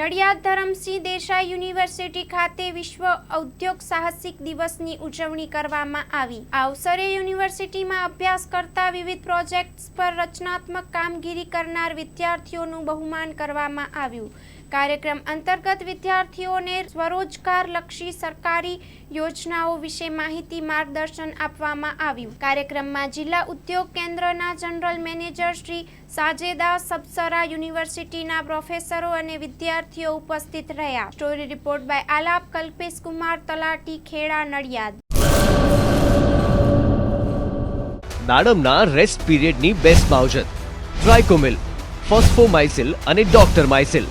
Nadiad Dharamsinh Desai university ખાતે વિશ્વ ઔદ્યોગ સાહસિક દિવસની ઉજવણી કરવામાં આવી. આ અવસરે યુનિવર્સિટીમાં અભ્યાસ કરતા વિવિધ પ્રોજેક્ટ્સ પર રચનાત્મક કામગીરી કરનાર વિદ્યાર્થીઓનું બહુમાન કરવામાં આવ્યું. કાર્યક્રમ અંતર્ગત વિદ્યાર્થીઓને સ્વરોજગારલક્ષી સરકારી યોજનાઓ વિશે માહિતી માર્ગદર્શન આપવામાં આવ્યું. કાર્યક્રમમાં જિલ્લા ઉદ્યોગ કેન્દ્રના જનરલ મેનેજર શ્રી સાજેદા સબસરા યુનિવર્સિટીના પ્રોફેસરો અને વિદ્યાર્થીઓ ઉપસ્થિત રહ્યા. Story report by Alap Kalpesh Kumar Talati, Kheda, Nadiad. નાડમના rest પીરિયડની બેસ્ટ માવજત ટ્રાયકોમિલ ફોસ્ફોમાઇસિલ અને ડોક્ટર માઇસિલ